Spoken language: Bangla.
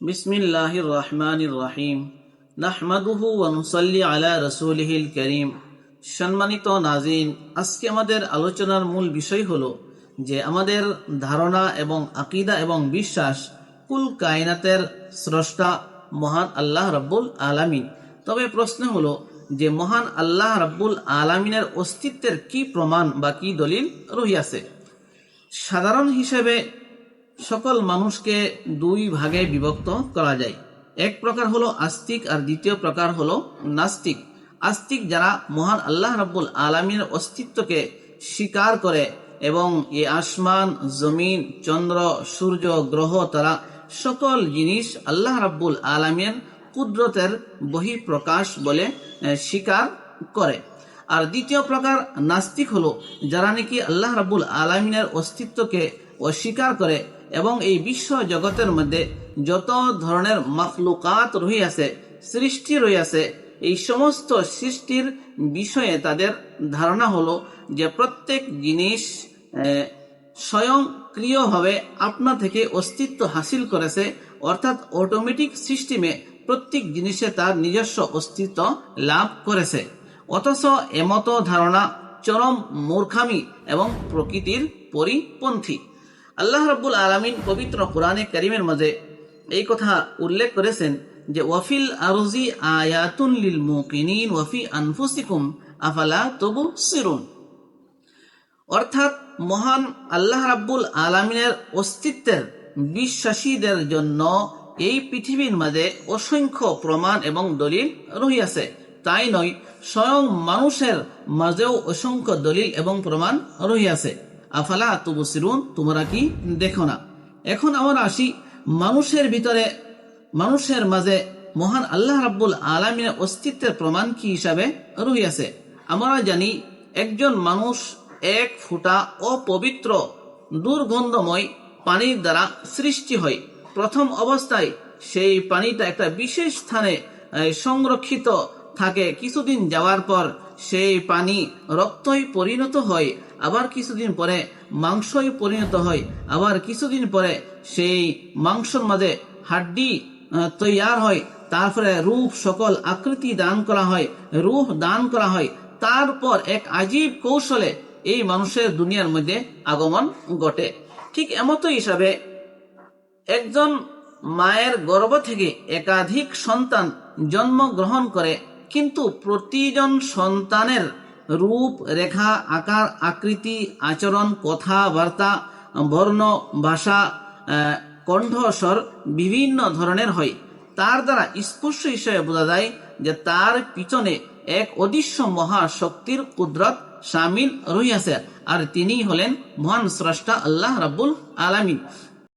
বিসমিল্লাহির রহমানির রহিম নাহমাদুহু ওয়া নুসাল্লি আলা রাসূলিহিল করিম। সম্মানিত নাজিন আজকে আমাদের আলোচনার মূল বিষয় হলো যে আমাদের ধারণা এবং আকিদা এবং বিশ্বাস কুল কায়নাতের স্রষ্টা মহান আল্লাহ রাব্বুল আলামিন। তবে প্রশ্ন হলো যে মহান আল্লাহ রাব্বুল আলামিনের অস্তিত্বের কি প্রমাণ বা কি দলিল রহিয়াছে? সাধারণ হিসেবে সকল মানুষকে দুই ভাগে বিভক্ত করা যায়। এক প্রকার হলো আস্তিক আর দ্বিতীয় প্রকার হলো নাস্তিক। আস্তিক যারা মহান আল্লাহ রাব্বুল আলমীর অস্তিত্বকে স্বীকার করে এবং এই আসমান, জমিন, চন্দ্র, সূর্য, গ্রহ তারা সকল জিনিস আল্লাহ রাব্বুল আলমীর কুদরতের বহিঃপ্রকাশ বলে স্বীকার করে। আর দ্বিতীয় প্রকার নাস্তিক হলো যারা নাকি আল্লাহ রাবুল আলমিনের অস্তিত্বকে অস্বীকার করে এবং এই বিশ্ব জগতের মধ্যে যত ধরনের মখলুকাত রহিয়াছে, সৃষ্টি রহিয়াছে, এই সমস্ত সৃষ্টির বিষয়ে তাদের ধারণা হলো যে প্রত্যেক জিনিস স্বয়ংক্রিয়ভাবে আপনা থেকে অস্তিত্ব হাসিল করেছে, অর্থাৎ অটোমেটিক সিস্টেমে প্রত্যেক জিনিসে তার নিজস্ব অস্তিত্ব লাভ করেছে। অথচ এমতো ধারণা চরম মূর্খামি এবং প্রকৃতির পরিপন্থী। আল্লাহ রাব্বুল আলামিন পবিত্র কোরআনে করিমের মাঝে এই কথা উল্লেখ করেছেন যে, ওয়াফিল আরজি আয়াতুন লিল মুকিনিন ওয়াফি আনফুসিকুম আফালা তবু সিরুন অর্থাৎ মহান আল্লাহ রাব্বুল আলমিনের অস্তিত্বের বিশ্বাসীদের জন্য এই পৃথিবীর মাঝে অসংখ্য প্রমাণ এবং দলিল রহিয়াছে। তাই নয় স্বয়ং মানুষের মাঝেও অসংখ্য দলিল এবং প্রমাণ রহিয়াছে। আফালা তুবসিরুন, তোমরা কি দেখো না? এখন আমরা আসি মানুষের ভিতরে, মানুষের মাঝে মহান আল্লাহ রাব্বুল আলমিনের অস্তিত্বের প্রমাণ কি হিসাবে রহিয়াছে? আমরা জানি একজন মানুষ এক ফুটা অপবিত্র, দুর্গন্ধময় পানির দ্বারা সৃষ্টি হয়। প্রথম অবস্থায় সেই পানিটা একটা বিশেষ স্থানে সংরক্ষিত থাকে। কিছুদিন যাওয়ার পর সেই পানি রক্তই পরিণত হয়, আবার কিছুদিন পরে মাংসই পরিণত হয়, আবার কিছুদিন পরে সেই মাংসর মাঝে হাড্ডি তৈয়ার হয়, তারপরে রূপ সকল আকৃতি দান করা হয়, রূপ দান করা হয়। তারপর এক আজীব কৌশলে এই মানুষের দুনিয়ার মধ্যে আগমন ঘটে। ঠিক এমতো হিসাবে একজন মায়ের গর্ভ থেকে একাধিক সন্তান জন্মগ্রহণ করে কিন্তু প্রতিজন সন্তানের রূপ, রেখা, আকার, আকৃতি, আচরণ, কথাবার্তা, বর্ণ, ভাষা কণ্ঠস্বর বিভিন্ন ধরনের হয়। তার দ্বারা স্পষ্ট হিসেবে বোঝা যায় যে তার পিছনে এক অদৃশ্য মহাশক্তির কুদরত সামিল রহিয়াছে, আর তিনি হলেন মহান স্রষ্টা আল্লাহ রাবুল আলামিন।